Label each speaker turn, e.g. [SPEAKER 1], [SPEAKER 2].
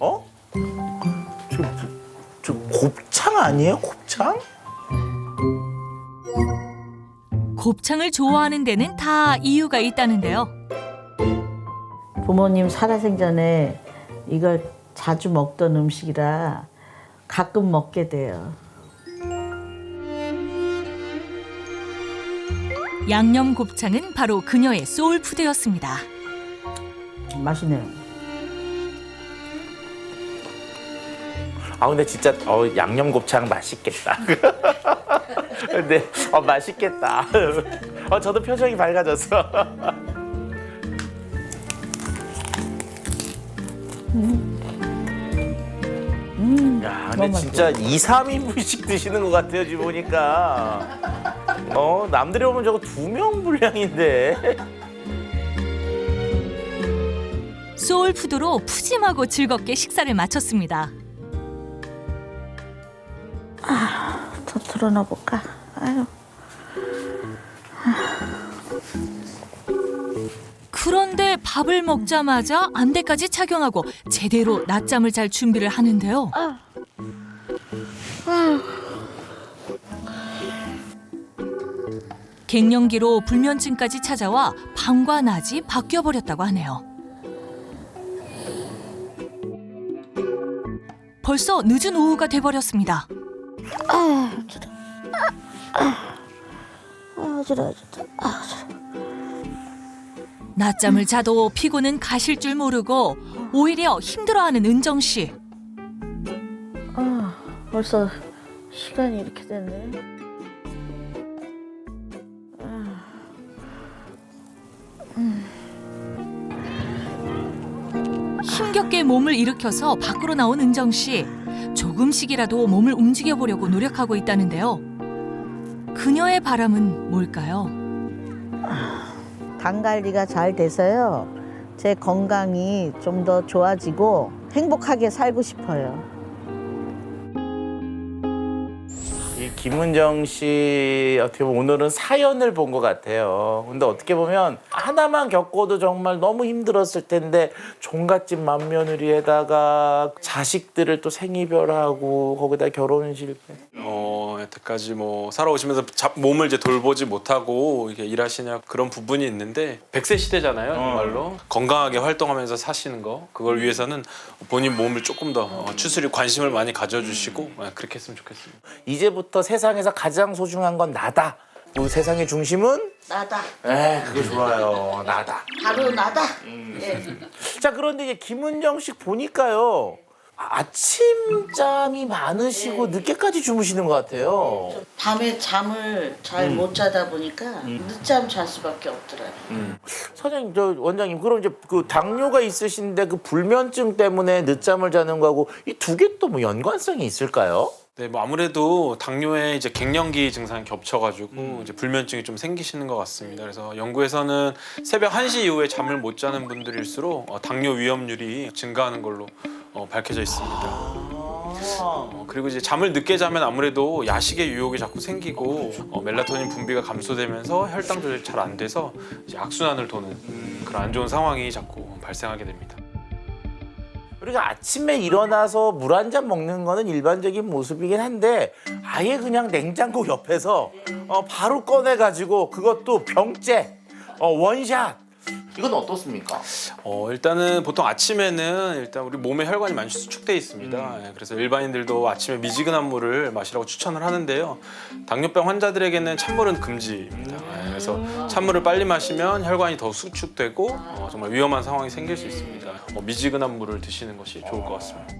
[SPEAKER 1] 어? 저, 저 곱창 아니에요? 곱창?
[SPEAKER 2] 곱창을 좋아하는 데는 다 이유가 있다는데요.
[SPEAKER 3] 부모님 살아생전에 이걸 자주 먹던 음식이라 가끔 먹게 돼요.
[SPEAKER 2] 양념 곱창은 바로 그녀의 소울푸드였습니다.
[SPEAKER 3] 맛있네요.
[SPEAKER 1] 아 근데 진짜 어, 양념 곱창 맛있겠다. 근데 어, 맛있겠다. 어, 저도 표정이 밝아졌어. 야, 근데
[SPEAKER 3] 너무
[SPEAKER 1] 진짜 2, 3인분씩 드시는 것 같아요, 지금 보니까. 어, 남들이 보면 저거 두 명 분량인데.
[SPEAKER 2] 소울푸드로 푸짐하고 즐겁게 식사를 마쳤습니다.
[SPEAKER 3] 더 틀어놔 볼까? 아유.
[SPEAKER 2] 그런데 밥을 먹자마자 안대까지 착용하고 제대로 낮잠을 잘 준비를 하는데요. 갱년기로 불면증까지 찾아와 밤과 낮이 바뀌어 버렸다고 하네요. 벌써 늦은 오후가 돼 버렸습니다.
[SPEAKER 3] 아, 어지러워. 아,
[SPEAKER 2] 낮잠을 자도 피곤은 가실 줄 모르고 오히려 힘들어하는 은정 씨.
[SPEAKER 3] 아, 벌써 시간이 이렇게 됐네.
[SPEAKER 2] 힘겹게 몸을 일으켜서 밖으로 나온 은정 씨. 조금씩이라도 몸을 움직여 보려고 노력하고 있다는데요. 그녀의 바람은 뭘까요?
[SPEAKER 3] 당 관리가 잘 돼서요. 제 건강이 좀 더 좋아지고 행복하게 살고 싶어요.
[SPEAKER 1] 이 김은정 씨 어떻게 보면 오늘은 사연을 본 것 같아요. 근데 어떻게 보면 하나만 겪어도 정말 너무 힘들었을 텐데 종갓집 맏며느리에다가 자식들을 또 생이별하고 거기다 결혼 실패.
[SPEAKER 4] 어, 여태까지 뭐 살아오시면서 자- 몸을 이제 돌보지 못하고 이게 일하시냐 그런 부분이 있는데 100세 시대잖아요, 정말로. 건강하게 활동하면서 사시는 거. 그걸 위해서는 본인 몸을 조금 더 어, 추스리 관심을 많이 가져 주시고 그렇게 했으면 좋겠습니다.
[SPEAKER 1] 이제부터 세상에서 가장 소중한 건 나다. 그 세상의 중심은
[SPEAKER 3] 나다.
[SPEAKER 1] 에 그거 좋아요. 나다.
[SPEAKER 3] 바로 나다. 예.
[SPEAKER 1] 자 그런데 이제 김은정 씨 보니까요. 아침잠이 많으시고 늦게까지 주무시는 것 같아요.
[SPEAKER 3] 밤에 잠을 잘 못 자다 보니까 늦잠 잘 수밖에 없더라고요.
[SPEAKER 1] 사장님, 저 원장님, 그럼 이제 그 당뇨가 있으신데 그 불면증 때문에 늦잠을 자는 거하고 이 두 개 또 뭐 연관성이 있을까요?
[SPEAKER 4] 네, 뭐 아무래도 당뇨에 이제 갱년기 증상이 겹쳐가지고 이제 불면증이 좀 생기시는 것 같습니다. 그래서 연구에서는 새벽 1시 이후에 잠을 못 자는 분들일수록 어, 당뇨 위험률이 증가하는 걸로 어, 밝혀져 있습니다. 어, 그리고 이제 잠을 늦게 자면 아무래도 야식의 유혹이 자꾸 생기고 어, 멜라토닌 분비가 감소되면서 혈당 조절이 잘 안 돼서 이제 악순환을 도는 그런 안 좋은 상황이 자꾸 발생하게 됩니다.
[SPEAKER 1] 우리가 아침에 일어나서 물 한 잔 먹는 거는 일반적인 모습이긴 한데 아예 그냥 냉장고 옆에서 어, 바로 꺼내 가지고 그것도 병째, 어, 원샷. 이건 어떻습니까?
[SPEAKER 4] 어, 일단은 보통 아침에는 일단 우리 몸에 혈관이 많이 수축돼 있습니다. 예, 그래서 일반인들도 아침에 미지근한 물을 마시라고 추천을 하는데요. 당뇨병 환자들에게는 찬물은 금지입니다. 예, 그래서 찬물을 빨리 마시면 혈관이 더 수축되고 어, 정말 위험한 상황이 생길 수 있습니다. 어, 미지근한 물을 드시는 것이 좋을 것 같습니다.